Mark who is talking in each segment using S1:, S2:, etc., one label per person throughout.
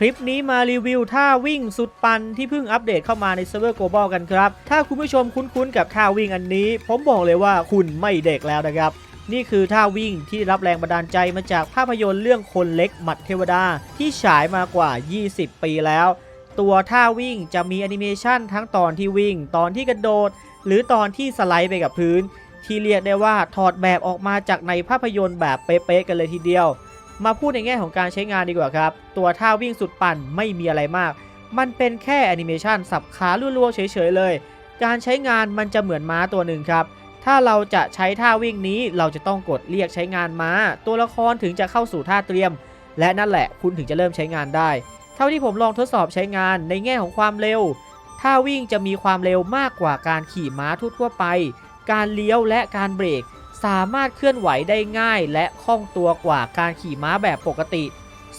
S1: คลิปนี้มารีวิวท่าวิ่งสุดปันที่เพิ่งอัปเดตเข้ามาในเซิร์ฟเวอร์ global กันครับ ถ้าคุณผู้ชมคุ้นๆกับท่าวิ่งอันนี้ ผมบอกเลยว่าคุณไม่เด็กแล้วนะครับ นี่คือท่าวิ่งที่รับแรงบันดาลใจมาจากภาพยนตร์เรื่องคนเล็กหมัดเทวดา ที่ฉายมากว่า 20 ปีแล้ว ตัวท่าวิ่งจะมีแอนิเมชันทั้งตอนที่วิ่ง ตอนที่กระโดด หรือตอนที่สไลด์ไปกับพื้น ที่เรียกได้ว่าถอดแบบออกมาจากในภาพยนตร์แบบเป๊ะๆกันเลยทีเดียว มาพูดในแง่ของการใช้งานดีกว่าครับ ตัวท่าวิ่งสุดปั่นไม่มีอะไรมาก มันเป็นแค่แอนิเมชันสับขาลัวๆเฉยๆเลย การใช้งานมันจะเหมือนม้าตัวหนึ่งครับ ถ้าเราจะใช้ท่าวิ่งนี้เราจะต้องกดเรียกใช้งานม้า ตัวละครถึงจะเข้าสู่ท่าเตรียม และนั่นแหละคุณถึงจะเริ่มใช้งานได้ เท่าที่ผมลองทดสอบใช้งานในแง่ของความเร็ว ท่าวิ่งจะมีความเร็วมากกว่าการขี่ม้าทั่วๆไป การเลี้ยวและการเบรก สามารถเคลื่อนไหวได้ง่ายและคล่องตัวกว่าการขี่ม้าแบบปกติ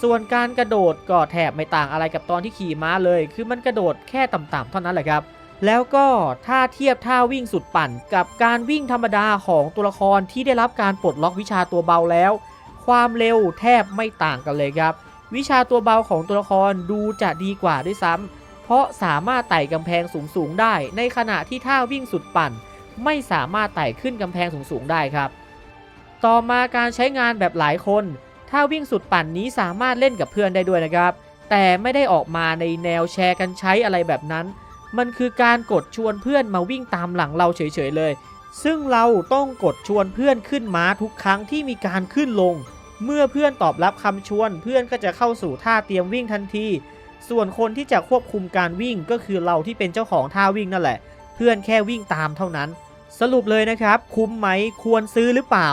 S1: ส่วนการกระโดดก็แทบไม่ต่างอะไรกับตอนที่ขี่ม้าเลย คือมันกระโดดแค่ต่ำๆเท่านั้นแหละครับ แล้วก็ถ้าเทียบท่าวิ่งสุดปั่น กับการวิ่งธรรมดาของตัวละครที่ได้รับการปลดล็อกวิชาตัวเบาแล้ว ความเร็วแทบไม่ต่างกันเลยครับ วิชาตัวเบาของตัวละครดูจะดีกว่าด้วยซ้ำเพราะสามารถไต่กำแพงสูงๆได้ ในขณะที่ท่าวิ่งสุดปั่น ไม่สามารถไต่ขึ้นกำแพงสูงๆได้ครับ ต่อมาการใช้งานแบบหลายคน ถ้าวิ่งสุดปั่นนี้สามารถเล่นกับเพื่อนได้ด้วยนะครับ แต่ไม่ได้ออกมาในแนวแชร์กันใช้อะไรแบบนั้น มันคือการกดชวนเพื่อนมาวิ่งตามหลังเราเฉยๆเลย ซึ่งเราต้องกดชวนเพื่อนขึ้นม้าทุกครั้งที่มีการขึ้นลง เมื่อเพื่อนตอบรับคำชวน เพื่อนก็จะเข้าสู่ท่าเตรียมวิ่งทันทีส่วนคนที่จะควบคุมการวิ่งก็คือเราที่เป็นเจ้าของท่าวิ่งนั่นแหละ เพื่อนแค่วิ่งตามเท่านั้น สรุปเลยนะครับ คุ้มไหมควรซื้อหรือเปล่า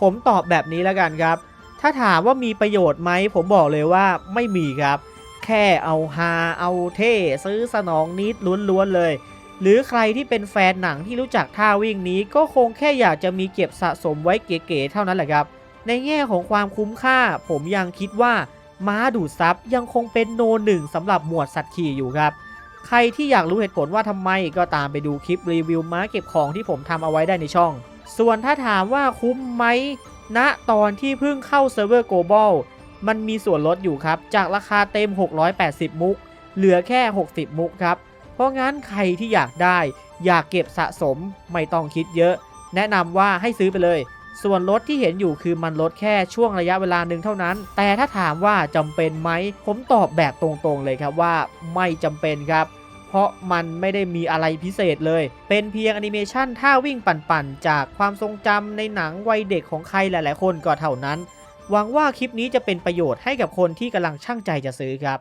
S1: ผมตอบแบบนี้แล้วกันครับ ถ้าถามว่ามีประโยชน์ไหม ผมบอกเลยว่าไม่มีครับ แค่เอาฮาเอาเท่ซื้อสนองนิดล้วนๆเลย หรือใครที่เป็นแฟนหนังที่รู้จักท่าวิ่งนี้ ก็คงแค่อยากจะมีเก็บสะสมไว้เก๋ๆเท่านั้นแหละครับ ในแง่ของความคุ้มค่า ผมยังคิดว่าม้าดูดซับยังคงเป็นโนหนึ่งสำหรับหมวดสัตว์ขี่อยู่ครับ ใครที่อยากรู้เหตุผลว่าทำไมก็ตามไปดูคลิปรีวิวม้าเก็บของที่ผมทำเอาไว้ได้ในช่อง ส่วนถ้าถามว่าคุ้มไหมณตอนที่เพิ่งเข้าเซิร์ฟเวอร์ global มันมีส่วนลดอยู่ครับ จากราคาเต็ม 680 มุก เหลือแค่ 60 มุกครับ เพราะงั้นใครที่อยากได้ อยากเก็บสะสมไม่ต้องคิดเยอะ แนะนำว่าให้ซื้อไปเลย ส่วนลดที่เห็นอยู่คือมันลดแค่ช่วงระยะเวลาหนึ่งเท่านั้น แต่ถ้าถามว่าจำเป็นไหม ผมตอบแบบตรงๆเลยครับว่าไม่จำเป็นครับ เพราะมันไม่ได้มีอะไรพิเศษเลย เป็นเพียงแอนิเมชันท่าวิ่งปั่นๆ จากความทรงจำในหนังวัยเด็กของใครหลายๆ คนก็เท่านั้น หวังว่าคลิปนี้จะเป็นประโยชน์ให้กับคนที่กำลังช่างใจจะซื้อครับ